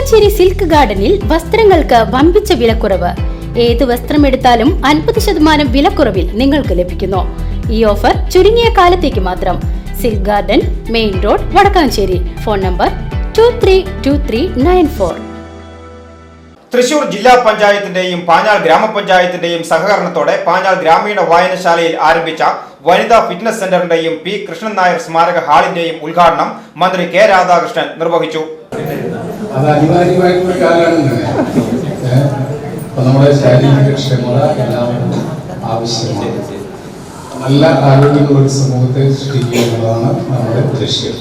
Vadakkanchery silk ഗാർഡനിൽ വസ്ത്രങ്ങൾക്ക് വമ്പിച്ച വിലക്കുറവ്. ഏത് വസ്ത്രം എടുത്താലും അൻപത് ശതമാനം വിലക്കുറവിൽ നിങ്ങൾക്ക് ലഭിക്കുന്നു. ഈ ഓഫർ ചുരുങ്ങിയ കാലത്തേക്ക് മാത്രം. Silk garden main road Vadakkanchery. Phone number two three two three nine four Thrissur ജില്ലാ പഞ്ചായത്തിന്റെയും പാഞ്ഞാൾ ഗ്രാമപഞ്ചായത്തിന്റെയും സഹകരണത്തോടെ പാഞ്ഞാൾ ഗ്രാമീണ വായനശാലയിൽ ആരംഭിച്ച വനിതാ ഫിറ്റ്നസ് സെന്ററിന്റെയും പി കൃഷ്ണൻ നായർ സ്മാരക ഹാളിന്റെയും ഉദ്ഘാടനം മന്ത്രി കെ രാധാകൃഷ്ണൻ നിർവഹിച്ചു. അത് അനിവാര്യമായിട്ടുള്ള കാലമാണ് അപ്പൊ നമ്മുടെ ശാരീരിക ക്ഷമത എല്ലാവർക്കും ആവശ്യമാണ്. നല്ല ആരോഗ്യമുള്ള ഒരു സമൂഹത്തെ സൃഷ്ടിക്കുക എന്നുള്ളതാണ് നമ്മുടെ ലക്ഷ്യം.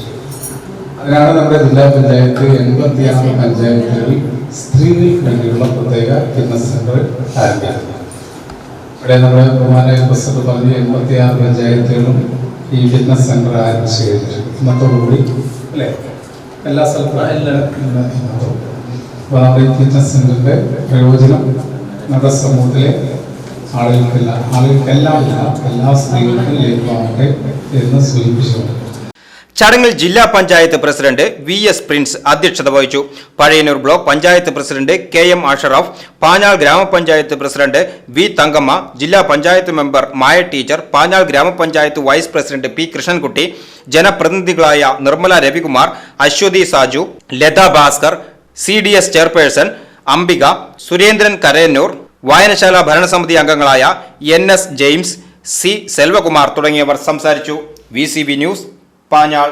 അതിനാണ് നമ്മുടെ ജില്ലാ പഞ്ചായത്ത് എൺപത്തി ആറ് പഞ്ചായത്തുകളിൽ സ്ത്രീകൾക്ക് വേണ്ടിയുള്ള പ്രത്യേക ഫിറ്റ്നസ് സെന്റർ ആരംഭിക്കുന്നത് ഇവിടെ നമ്മുടെ ബഹുമാന പ്രസിഡന്റ് പറഞ്ഞ് എൺപത്തിയാറ് പഞ്ചായത്തുകളും ഈ ഫിറ്റ്നസ് സെന്റർ ആരംഭിച്ചു കഴിഞ്ഞു. ഇന്നത്തോടുകൂടി അല്ലേ? എല്ലാ സ്ഥലത്തും എല്ലാ അപ്പോൾ നമ്മുടെ ഈ ഫിറ്റ്നസ് സെന്ററിന്റെ പ്രയോജനം നമ്മുടെ സമൂഹത്തിലെ ആളുകൾക്കെല്ലാം ആളുകൾക്കെല്ലാം എല്ലാ സ്ത്രീകൾക്കും ലഭ്യമാകട്ടെ എന്ന് സൂചിപ്പിച്ചുകൊണ്ട് ചടങ്ങിൽ ജില്ലാ panchayat president V S Prince അധ്യക്ഷത വഹിച്ചു. Pazhayannur block panchayat president K M Ashraf Panjal ഗ്രാമപഞ്ചായത്ത് പ്രസിഡന്റ് വി തങ്കമ്മ ജില്ലാ പഞ്ചായത്ത് മെമ്പർ മായ ടീച്ചർ പാഞ്ഞാൾ ഗ്രാമപഞ്ചായത്ത് vice president P Krishnankutty ജനപ്രതിനിധികളായ Nirmala Ravikumar Aswathy Saju Latha Bhaskar C D S chairperson Ambika Surendran Karayannur വായനശാല ഭരണസമിതി അംഗങ്ങളായ N S James C Selvakumar തുടങ്ങിയവർ സംസാരിച്ചു. V news Panjal